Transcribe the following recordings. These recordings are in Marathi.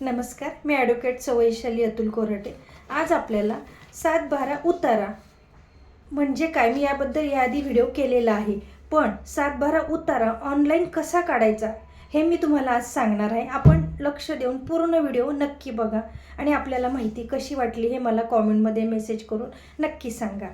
नमस्कार मी ॲडव्होकेट सवैशाली अतुल कोराटे. आज आपल्याला सात बारा उतारा म्हणजे काय? मी याबद्दल याआधी व्हिडिओ केलेला आहे. पण सात बारा उतारा ऑनलाईन कसा काढायचा हे मी तुम्हाला आज सांगणार आहे. आपण लक्ष देऊन पूर्ण व्हिडिओ नक्की बघा आणि आपल्याला माहिती कशी वाटली हे मला कॉमेंटमध्ये मेसेज करून नक्की सांगा.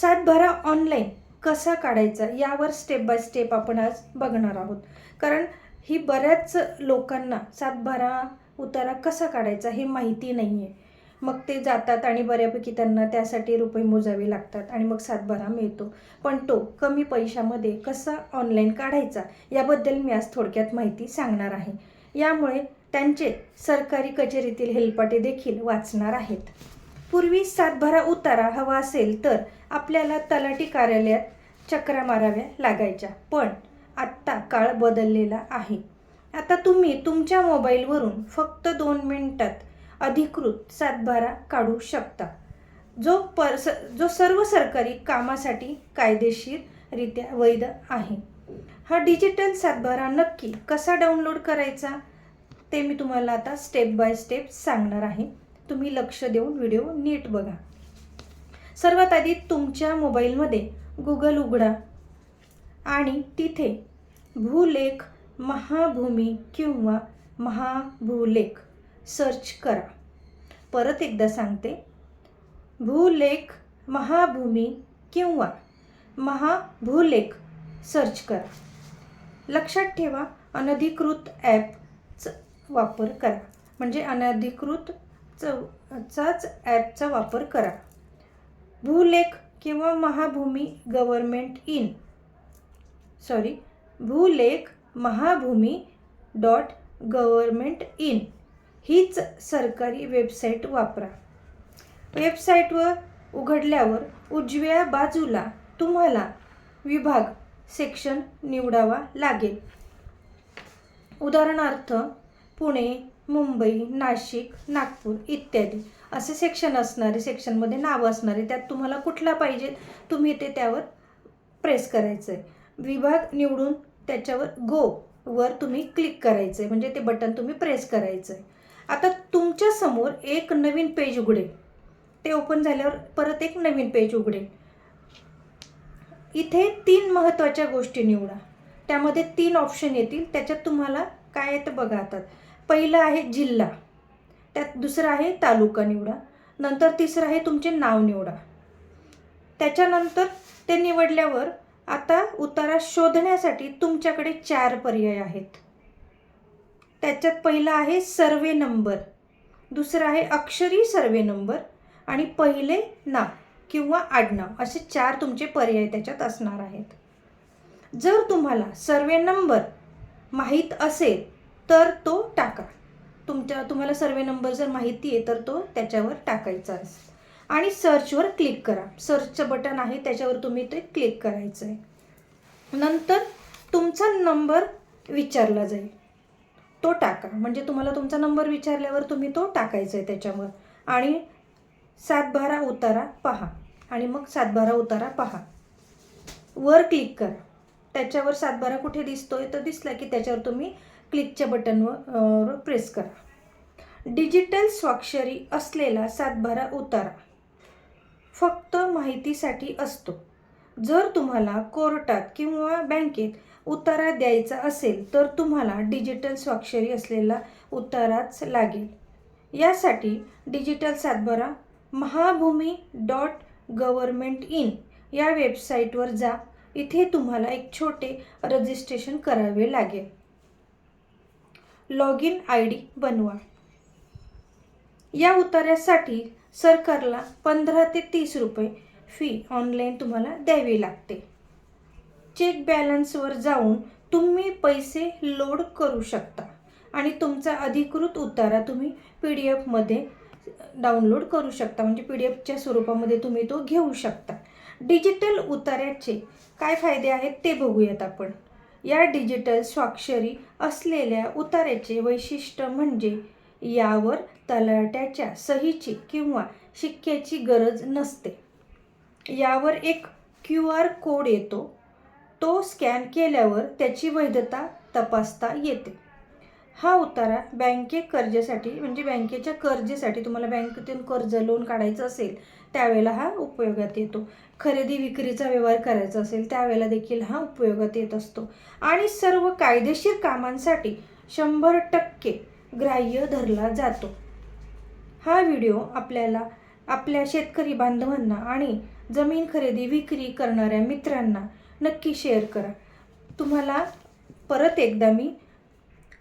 सात बारा ऑनलाईन कसा काढायचा यावर स्टेप बाय स्टेप आपण आज बघणार आहोत. कारण ही बऱ्याच लोकांना सातबारा उतारा कसा काढायचा हे माहिती नाही आहे मग ते जातात आणि बऱ्यापैकी त्यांना त्यासाठी रुपये मोजावे लागतात आणि मग सातबारा मिळतो. पण तो कमी पैशामध्ये कसा ऑनलाईन काढायचा याबद्दल मी आज थोडक्यात माहिती सांगणार आहे. यामुळे त्यांचे सरकारी कचेरीतील हेलपाटे देखील वाचणार आहेत. पूर्वी सातबारा उतारा हवा असेल तर आपल्याला तलाठी कार्यालयात चक्रा माराव्या लागायच्या. पण आत्ता काळ बदललेला आहे. आता तुम्ही तुमच्या मोबाईलवरून फक्त दोन मिनटात अधिकृत सातबारा काढू शकता. जो पर स जो सर्व सरकारी कामासाठी कायदेशीररित्या वैध आहे. हा डिजिटल सातबारा नक्की कसा डाउनलोड करायचा ते मी तुम्हाला आता स्टेप बाय स्टेप सांगणार आहे. तुम्ही लक्ष देऊन व्हिडिओ नीट बघा. सर्वात आधी तुमच्या मोबाईलमध्ये गुगल उघडा आणि तिथे भूलेख महाभूमी किंवा महाभूलेख. सर्च करा. परत एकदा सांगते. भूलेख महाभूमी किंवा महाभूलेख. सर्च करा. लक्षात ठेवा अनधिकृत ॲपचा वापर करा. म्हणजे अनधिकृत च चाच ॲपचा वापर करा. भूलेख किंवा Mahabhumi government in sorry Bhulekh Mahabhumi dot government in. हीच सरकारी वेबसाईट वापरा. वेबसाईटवर उघडल्यावर उजव्या बाजूला तुम्हाला विभाग सेक्शन निवडावा लागेल. उदाहरणार्थ पुणे मुंबई नाशिक नागपूर इत्यादी. असे सेक्शन असणारे सेक्शनमध्ये नावं असणारे त्यात तुम्हाला कुठला पाहिजे तुम्ही ते त्यावर प्रेस करायचं आहे विभाग निवडून त्याच्यावर गो वर तुम्ही क्लिक करायचं आहे म्हणजे ते बटन तुम्ही प्रेस करायचं आहे आता तुमच्यासमोर एक नवीन पेज उघडेल. ते ओपन झाल्यावर परत एक नवीन पेज उघडेल. इथे तीन महत्त्वाच्या गोष्टी निवडा. त्यामध्ये तीन ऑप्शन येतील. त्याच्यात तुम्हाला काय आहे तर बघा आता. पहिलं आहे जिल्हा. त्यात दुसरं आहे तालुका निवडा. नंतर तिसरं आहे तुमचे नाव निवडा. त्याच्यानंतर ते निवडल्यावर आता उतारा शोधण्यासाठी तुमच्याकडे चार पर्याय आहेत. त्याच्यात पहिला आहे सर्वे नंबर दुसरं आहे अक्षरी सर्वे नंबर आणि पहिले नाव किंवा आडनाव. असे चार तुमचे पर्याय त्याच्यात असणार आहेत. जर तुम्हाला सर्वे नंबर माहीत असेल तर तो टाका. तुमच्या तुम्हाला सर्वे नंबर जर माहिती आहे तर तो त्याच्यावर टाकायचा असेल आणि सर्चवर क्लिक करा. सर्चचं बटन आहे त्याच्यावर तुम्ही ते क्लिक करायचं आहे नंतर तुमचा नंबर विचारला जाईल. तो टाका. म्हणजे तुम्हाला तुमचा नंबर विचारल्यावर तुम्ही तो टाकायचा आहे त्याच्यावर. आणि सातबारा उतारा पहा. आणि मग सातबारा उतारा पहा. वर क्लिक करा. त्याच्यावर सातबारा कुठे दिसतोय तर दिसला की त्याच्यावर तुम्ही क्लिकच्या बटनवर प्रेस करा. डिजिटल स्वाक्षरी असलेला सातबारा उतारा. फक्त माहितीसाठी असतो. जर तुम्हाला कोर्टात किंवा बँकेत उतारा द्यायचा असेल तर तुम्हाला डिजिटल स्वाक्षरी असलेला उताराच लागेल. यासाठी डिजिटल सातबारा महाभूमी डॉट गव्हर्मेंट इन या वेबसाईटवर जा. इथे तुम्हाला एक छोटे रजिस्ट्रेशन करावे लागेल. लॉग इन आय डी बनवा. या उतार्यासाठी सरकारला पंधरा ते तीस रुपये फी ऑनलाईन तुम्हाला द्यावी लागते. चेक बॅलन्सवर जाऊन तुम्ही पैसे लोड करू शकता आणि तुमचा अधिकृत उतारा तुम्ही पी डी एफमध्ये डाउनलोड करू शकता. म्हणजे पी डी एफच्या स्वरूपामध्ये तुम्ही तो घेऊ शकता. डिजिटल उतार्याचे काय फायदे आहेत ते बघूयात आपण. या डिजिटल स्वाक्षरी असलेल्या उतार्याचे वैशिष्ट्य म्हणजे यावर तलाट्याच्या सहीची किंवा शिक्क्याची गरज नसते. यावर एक क्यू आर कोड येतो. तो स्कॅन केल्यावर त्याची वैधता तपासता येते. हा उतारा बँके कर्जासाठी म्हणजे बँकेच्या कर्जेसाठी तुम्हाला बँकेतून कर्ज लोन काढायचं असेल त्यावेळेला हा उपयोगात येतो. खरेदी विक्रीचा व्यवहार करायचा असेल त्यावेळेला देखील हा उपयोगात येत असतो. आणि सर्व कायदेशीर कामांसाठी शंभर टक्के ग्राह्य धरला जातो. हा व्हिडिओ आपल्याला आपल्या शेतकरी बांधवांना आणि जमीन खरेदी विक्री करणाऱ्या मित्रांना नक्की शेअर करा. तुम्हाला परत एकदा मी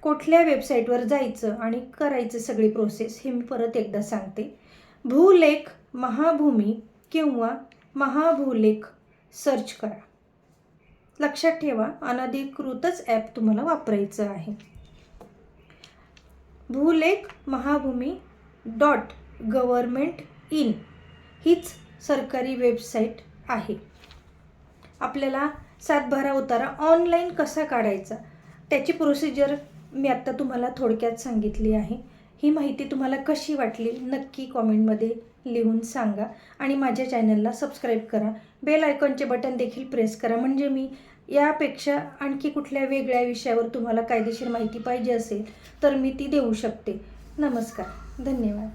कुठल्या वेबसाईटवर जायचं आणि करायचं सगळी प्रोसेस हे मी परत एकदा सांगते. भूलेख महाभूमी किंवा महाभूलेख सर्च करा. लक्षात ठेवा अनधिकृतच ॲप तुम्हाला वापरायचं आहे. Bhulekh Mahabhumi dot government in हीच सरकारी वेबसाईट आहे. आपल्याला सातबारा उतारा ऑनलाईन कसा काढायचा त्याची प्रोसिजर मी आत्ता तुम्हाला थोडक्यात सांगितली आहे. ही माहिती तुम्हाला कशी वाटली नक्की कॉमेंटमध्ये लिहून सांगा आणि माझ्या चॅनलला सबस्क्राईब करा. बेल आयकॉनचे बटन देखील प्रेस करा. म्हणजे मी यापेक्षा आणखी कुठल्या वेगळ्या विषयावर तुम्हाला कायदेशीर माहिती पाहिजे असेल तर मी ती देऊ शकते. नमस्कार. धन्यवाद.